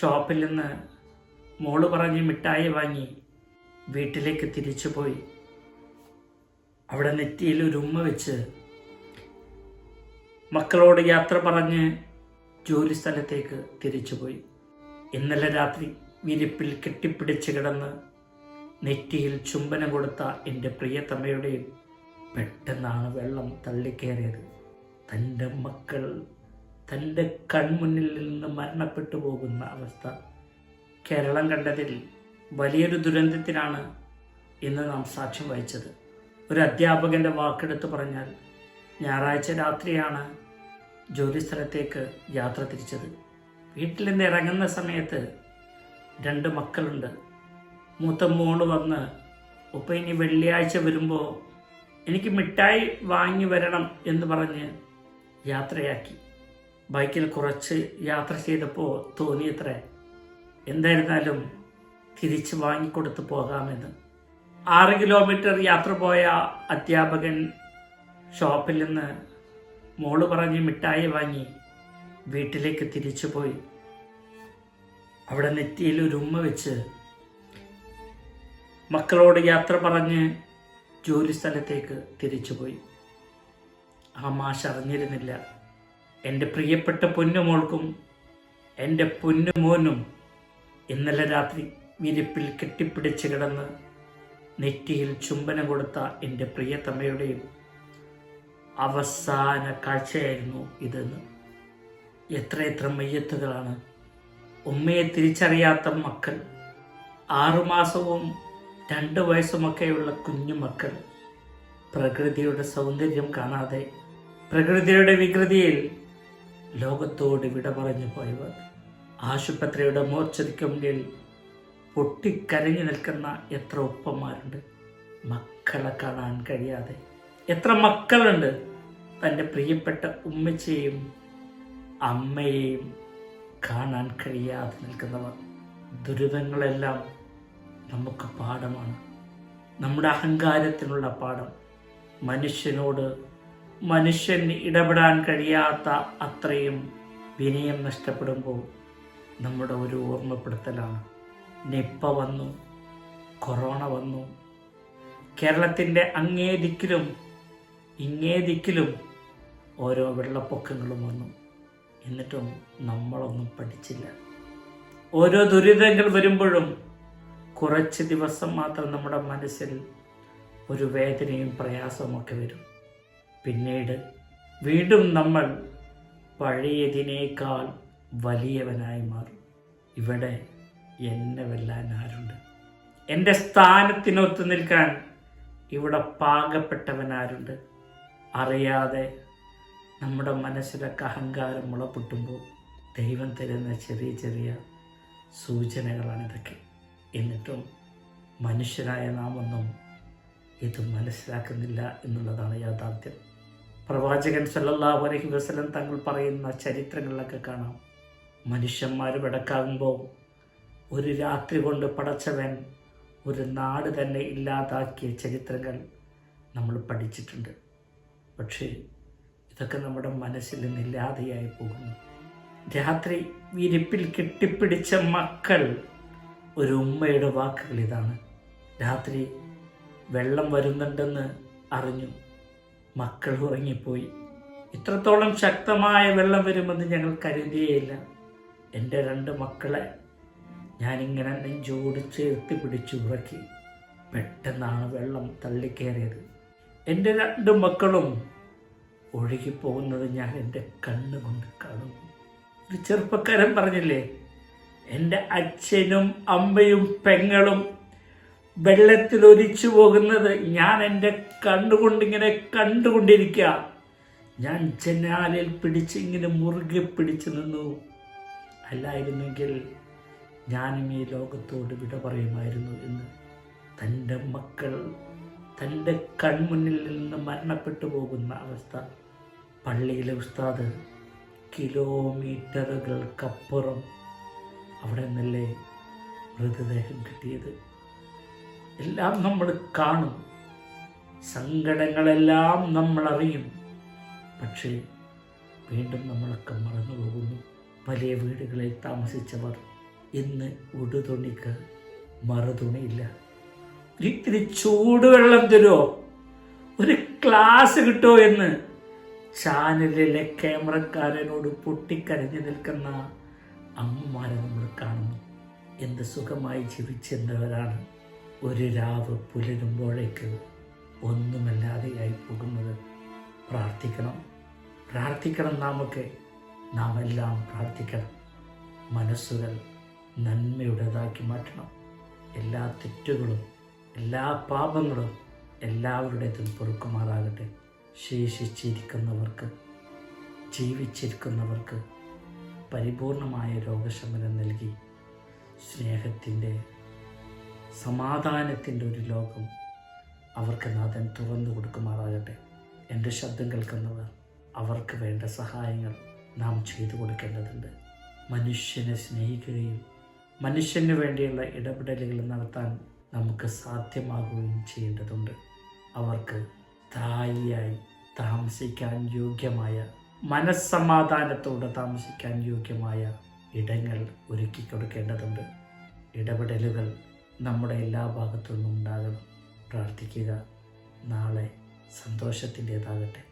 ഷോപ്പിൽ നിന്ന് മോൾ പറഞ്ഞ് മിഠായി വാങ്ങി വീട്ടിലേക്ക് തിരിച്ചു പോയി. അവിടെ നെറ്റിയിൽ ഒരു ഉമ്മ വെച്ച് മക്കളോട് യാത്ര പറഞ്ഞ് ജോലി സ്ഥലത്തേക്ക് തിരിച്ചു പോയി. ഇന്നലെ രാത്രി വിരിപ്പിൽ കെട്ടിപ്പിടിച്ച് കിടന്ന് നെറ്റിയിൽ ചുംബനം കൊടുത്ത എന്റെ പ്രിയതമ്മയുടെയും പെട്ടെന്നാണ് വെള്ളം തള്ളിക്കയറിയത് തന്റെ മക്കൾ തന്റെ കൺമുന്നിൽ നിന്ന് മരണപ്പെട്ടു പോകുന്ന അവസ്ഥ കേരളം കണ്ടതിൽ വലിയൊരു ദുരന്തത്തിനാണ് ഇന്ന് നാം സാക്ഷ്യം വഹിച്ചത്. ഒരു അധ്യാപകന്റെ വാക്കെടുത്ത് പറഞ്ഞാൽ ഞായറാഴ്ച രാത്രിയാണ് ജോലിസ്ഥലത്തേക്ക് യാത്ര തിരിച്ചത്. വീട്ടിൽ നിന്ന് ഇറങ്ങുന്ന സമയത്ത് രണ്ട് മക്കളുണ്ട്. മൂത്ത മോൾ വന്ന് ഉപ്പ ഇനി വെള്ളിയാഴ്ച വരുമ്പോൾ എനിക്ക് മിഠായി വാങ്ങി വരണം എന്ന് പറഞ്ഞ് യാത്രയാക്കി. ബൈക്കിൽ കുറച്ച് യാത്ര ചെയ്തപ്പോൾ തോന്നിയത്രേ. എന്തായിരുന്നാലും തിരിച്ച് വാങ്ങിക്കൊടുത്ത് പോകാമെന്ന്. ആറ് കിലോമീറ്റർ യാത്ര പോയ അധ്യാപകൻ ഷോപ്പിൽ നിന്ന് മോൾ പറഞ്ഞ് മിഠായി വാങ്ങി വീട്ടിലേക്ക് തിരിച്ചു പോയി. അവിടെ നെറ്റിയിൽ ഒരു ഉമ്മ വെച്ച് മക്കളോട് യാത്ര പറഞ്ഞ് ജോലി സ്ഥലത്തേക്ക് തിരിച്ചുപോയി ആ മാഷ് അറിഞ്ഞിരുന്നില്ല. എന്റെ പ്രിയപ്പെട്ട പൊന്നുമോൾക്കും എന്റെ പൊന്നുമോനും ഇന്നലെ രാത്രി വിരിപ്പിൽ കെട്ടിപ്പിടിച്ച് കിടന്ന് നെറ്റിയിൽ ചുംബനം കൊടുത്ത എന്റെ പ്രിയതമ്മയുടെയും അവസാന കാഴ്ചയായിരുന്നു ഇതെന്ന്. എത്രയെത്ര മയ്യത്തുകളാണ്. ഉമ്മയെ തിരിച്ചറിയാത്ത മക്കൾ ആറുമാസവും രണ്ട് വയസ്സുമൊക്കെയുള്ള കുഞ്ഞു മക്കൾ. പ്രകൃതിയുടെ സൗന്ദര്യം കാണാതെ പ്രകൃതിയുടെ വികൃതിയിൽ ലോകത്തോട് വിട പറഞ്ഞു പോയവർ. ആശുപത്രിയുടെ മോർച്ചതിക്ക് മുന്നിൽ പൊട്ടിക്കരഞ്ഞു നിൽക്കുന്ന എത്ര ഉപ്പന്മാരുണ്ട്. മക്കളെ കാണാൻ കഴിയാതെ. എത്ര മക്കളുണ്ട്. തന്റെ പ്രിയപ്പെട്ട ഉമ്മച്ചയും അമ്മയെയും കാണാൻ കഴിയാതെ നിൽക്കുന്നവർ. ദുരിതങ്ങളെല്ലാം നമുക്ക് പാഠമാണ്. നമ്മുടെ അഹങ്കാരത്തിനുള്ള പാഠം മനുഷ്യനോട് മനുഷ്യൻ ഇടപെടാൻ കഴിയാത്ത അത്രയും വിനയം നഷ്ടപ്പെടുമ്പോൾ നമ്മുടെ ഒരു ഓർമ്മപ്പെടുത്തലാണ്. നിപ്പ വന്നു കൊറോണ വന്നു. കേരളത്തിന്റെ അങ്ങേ ദിക്കിലും ഇങ്ങേ ദിക്കിലും ഓരോ വെള്ളപ്പൊക്കങ്ങളും വന്നു. എന്നിട്ടും നമ്മളൊന്നും പഠിച്ചില്ല. ഓരോ ദുരിതങ്ങൾ വരുമ്പോഴും കുറച്ച് ദിവസം മാത്രം നമ്മുടെ മനസ്സിൽ ഒരു വേദനയും പ്രയാസമൊക്കെ വരും. പിന്നീട് വീണ്ടും നമ്മൾ പഴയതിനേക്കാൾ വലിയവനായി മാറും. ഇവിടെ എന്നെ വെല്ലാൻ ആരുണ്ട്? എന്റെ സ്ഥാനത്തിനൊത്തു നിൽക്കാൻ ഇവിടെ പാകപ്പെട്ടവനാരുണ്ട്? അറിയാതെ നമ്മുടെ മനസ്സിലൊക്കെ അഹങ്കാരം മുളപ്പൊട്ടുമ്പോൾ ദൈവം തരുന്ന ചെറിയ ചെറിയ സൂചനകളാണ് ഇതൊക്കെ. എന്നിട്ടും മനുഷ്യരായ നാം ഒന്നും ഇത് മനസ്സിലാക്കുന്നില്ല എന്നുള്ളതാണ് യാഥാർത്ഥ്യം. പ്രവാചകൻ സല്ലല്ലാഹു അലൈഹി വസല്ലം തങ്ങൾ പറയുന്ന ചരിത്രങ്ങളിലൊക്കെ കാണാം. മനുഷ്യന്മാർ വിടക്കാകുമ്പോൾ ഒരു രാത്രി കൊണ്ട് പടച്ചവൻ ഒരു നാട് തന്നെ ഇല്ലാതാക്കിയ ചരിത്രങ്ങൾ നമ്മൾ പഠിച്ചിട്ടുണ്ട്. പക്ഷേ ഇതൊക്കെ നമ്മുടെ മനസ്സിൽ നിന്നില്ലാതെയായി പോകുന്നു. രാത്രി വിരിപ്പിൽ കെട്ടിപ്പിടിച്ച മക്കൾ ഒരു ഉമ്മയുടെ വാക്കുകൾ ഇതാണ്. രാത്രി വെള്ളം വരുന്നുണ്ടെന്ന് അറിഞ്ഞു. മക്കൾ ഉറങ്ങിപ്പോയി. ഇത്രത്തോളം ശക്തമായ വെള്ളം വരുമെന്ന് ഞങ്ങൾ കരുതിയേയില്ല. എന്റെ രണ്ട് മക്കളെ ഞാനിങ്ങനെ നെഞ്ചോട് ചേർത്ത് പിടിച്ചു ഉറക്കി പെട്ടെന്നാണ് വെള്ളം തള്ളിക്കയറിയത് എന്റെ രണ്ട് മക്കളും ഒഴുകിപ്പോകുന്നത് ഞാൻ എന്റെ കണ്ണുകൊണ്ട് കാണുന്നു ഒരു ചെറുപ്പക്കാരൻ പറഞ്ഞില്ലേ എന്റെ അച്ഛനും അമ്മയും പെങ്ങളും വെള്ളത്തിൽ ഒലിച്ചു പോകുന്നത് ഞാൻ എന്റെ കണ്ടുകൊണ്ടിങ്ങനെ കണ്ടുകൊണ്ടിരിക്കുക. ഞാൻ ജനാലിൽ പിടിച്ച് ഇങ്ങനെ മുറുകെ പിടിച്ചു നിന്നു. അല്ലായിരുന്നെങ്കിൽ ഞാനും ഈ ലോകത്തോട് വിട പറയുമായിരുന്നു എന്ന്. തന്റെ മക്കൾ തന്റെ കൺമുന്നിൽ നിന്ന് മരണപ്പെട്ടു പോകുന്ന അവസ്ഥ. പള്ളിയിലെ ഉസ്താദ് കിലോമീറ്ററുകൾക്കപ്പുറം അവിടെ നിന്നല്ലേ മൃതദേഹം കിട്ടിയത്. എല്ലാം നമ്മൾ കാണും. സങ്കടങ്ങളെല്ലാം നമ്മൾ അറിയും. പക്ഷേ വീണ്ടും നമ്മളൊക്കെ മറന്നു പോകുന്നു. വലിയ വീടുകളിൽ താമസിച്ചവർ ഇന്ന് ഉടുതുണിക്ക് മറുതുണിയില്ല. ഇത്തിരി ചൂടുവെള്ളം തരുമോ? ഒരു ക്ലാസ് കിട്ടുമോ എന്ന് ചാനലിലെ ക്യാമറക്കാരനോട് പൊട്ടിക്കരഞ്ഞു നിൽക്കുന്ന അമ്മമാരെ നമ്മൾ കാണുന്നു. എന്ത് സുഖമായി ജീവിച്ചിരുന്നവരാണ് ഒരു രാവ് പുലരുമ്പോഴേക്ക് ഒന്നുമല്ലാതെയായി പോകുന്നത് പ്രാർത്ഥിക്കണം. പ്രാർത്ഥിക്കണം നാമൊക്കെ നാം എല്ലാം പ്രാർത്ഥിക്കണം. മനസ്സുകൾ നന്മയുടേതാക്കി മാറ്റണം. എല്ലാ തെറ്റുകളും എല്ലാ പാപങ്ങളും എല്ലാവരുടേതും പൊറുക്കുമാറാകട്ടെ. ശേഷിച്ചിരിക്കുന്നവർക്ക് ജീവിച്ചിരിക്കുന്നവർക്ക് പരിപൂർണമായ രോഗശമനം നൽകി സ്നേഹത്തിന്റെ സമാധാനത്തിന്റെ ഒരു ലോകം അവർക്ക് നാഥൻ തുറന്നു കൊടുക്കുമാറാകട്ടെ. എന്റെ ശബ്ദം കേൾക്കുന്നവർ അവർക്ക് വേണ്ട സഹായങ്ങൾ നാം ചെയ്തു കൊടുക്കേണ്ടതുണ്ട്. മനുഷ്യനെ സ്നേഹിക്കുകയും മനുഷ്യന് വേണ്ടിയുള്ള ഇടപെടലുകൾ നടത്താൻ നമുക്ക് സാധ്യമാകുകയും ചെയ്യേണ്ടതുണ്ട്. അവർക്ക് സ്ഥായിയായി താമസിക്കാൻ യോഗ്യമായ മനസ്സമാധാനത്തോടെ താമസിക്കാൻ യോഗ്യമായ ഇടങ്ങൾ ഒരുക്കി കൊടുക്കേണ്ടതുണ്ട് ഇടപെടലുകൾ നമ്മുടെ എല്ലാ ഭാഗത്തു നിന്നും ഉണ്ടാകണം. പ്രാർത്ഥിക്കുക. നാളെ സന്തോഷത്തിന്റെതാകട്ടെ.